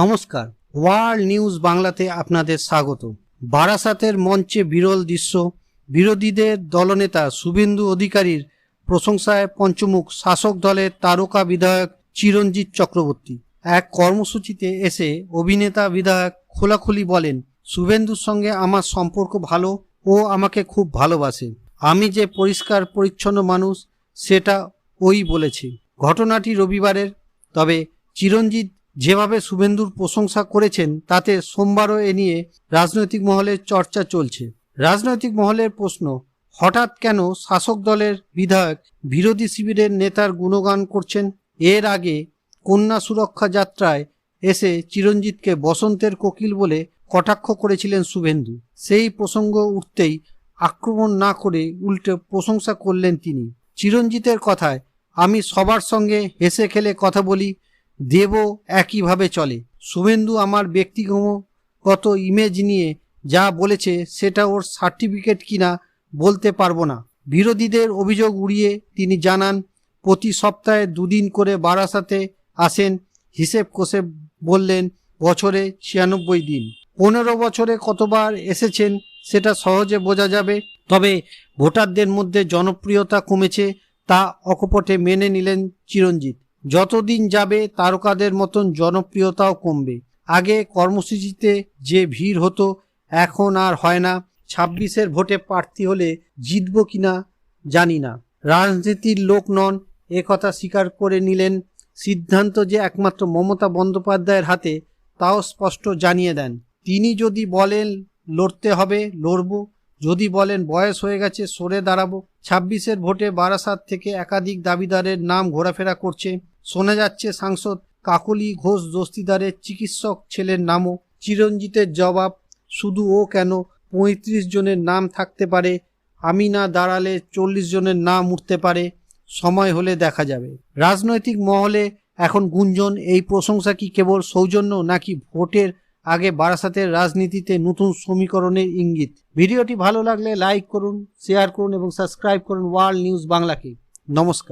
নমস্কার। World news বাংলাতে আপনাদের স্বাগত। বারাসাতের মঞ্চে বিরল দৃশ্য, বিরোধীদের দলনেতা শুভেন্দু অধিকারীর প্রশংসায় পঞ্চমুখ শাসক দলের তারকা বিধায়ক চিরঞ্জিত চক্রবর্তী। এক কর্মসূচিতে এসে অভিনেতা বিধায়ক খোলাখুলি বলেন, শুভেন্দুর সঙ্গে আমার সম্পর্ক ভালো, ও আমাকে খুব ভালোবাসে। আমি যে পরিষ্কার, পরিচ্ছন্ন মানুষ, সেটা ওই বলেছে। ঘটনাটি রবিবারের, তবে চিরঞ্জিত যেভাবে শুভেন্দুর প্রশংসা করেছেন, তাতে সোমবারও এ নিয়ে রাজনৈতিক মহলে চর্চা চলছে। রাজনৈতিক মহলের প্রশ্ন, হঠাৎ কেন শাসক দলের বিধায়ক বিরোধী শিবিরের নেতার গুণগান করছেন? এর আগে কন্যা সুরক্ষা যাত্রায় এসে চিরঞ্জিতকে বসন্তের কোকিল বলে কটাক্ষ করেছিলেন শুভেন্দু। সেই প্রসঙ্গ উঠতেই আক্রমণ না করে উল্টে প্রশংসা করলেন তিনি। চিরঞ্জিতের কথায়, আমি সবার সঙ্গে হেসে খেলে কথা বলি দেব একইভাবে চলে। শুভেন্দু আমার ব্যক্তিগত ইমেজ নিয়ে যা বলেছে সেটা ওর সার্টিফিকেট কিনা বলতে পারব না। বিরোধীদের অভিযোগ উড়িয়ে তিনি জানান, প্রতি সপ্তাহে দুদিন করে বারাসাতে আসেন, হিসেব কষে বললেন, বছরে ছিয়ানব্বই দিন। পনেরো বছরে কতবার এসেছেন সেটা সহজে বোঝা যাবে, তবে ভোটারদের মধ্যে জনপ্রিয়তা কমেছে তা অকপটে মেনে নিলেন চিরঞ্জিত। যতদিন যাবে তারকাদের মতন জনপ্রিয়তাও কমবে। আগে কর্মসূচিতে যে ভিড় হতো, এখন আর হয় না। ছাব্বিশের ভোটে প্রার্থী হলে জিতব কিনা জানি না। রাজনীতির লোক নন, এ কথা স্বীকার করে নিলেন। সিদ্ধান্ত যে একমাত্র মমতা বন্দ্যোপাধ্যায়ের হাতে, তাও স্পষ্ট জানিয়ে দেন। তিনি যদি বলেন, লড়তে হবে, লড়ব। যদি বলেন, বয়স হয়ে গেছে, সরে দাঁড়াবো। ছাব্বিশের ভোটে বারাসাত থেকে একাধিক দাবিদারের নাম ঘোরাফেরা করছে। শোনা যাচ্ছে সাংসদ কাকলি ঘোষ দস্তিদারের চিকিৎসক ছেলের নামও। চিরঞ্জিতের জবাব, শুধু ও কেন? পঁয়ত্রিশ জনের নাম থাকতে পারে। আমি না দাঁড়ালে চল্লিশ জনের নাম উঠতে পারে। সময় হলে দেখা যাবে। রাজনৈতিক মহলে এখন গুঞ্জন, এই প্রশংসা কি কেবল সৌজন্য নাকি ভোটের আগে বারাসাতের রাজনীতিতে নতুন সমীকরণের ইঙ্গিত? ভিডিওটি ভালো লাগলে লাইক করুন, শেয়ার করুন এবং সাবস্ক্রাইব করুন ওয়ার্ল্ড নিউজ বাংলাকে। নমস্কার।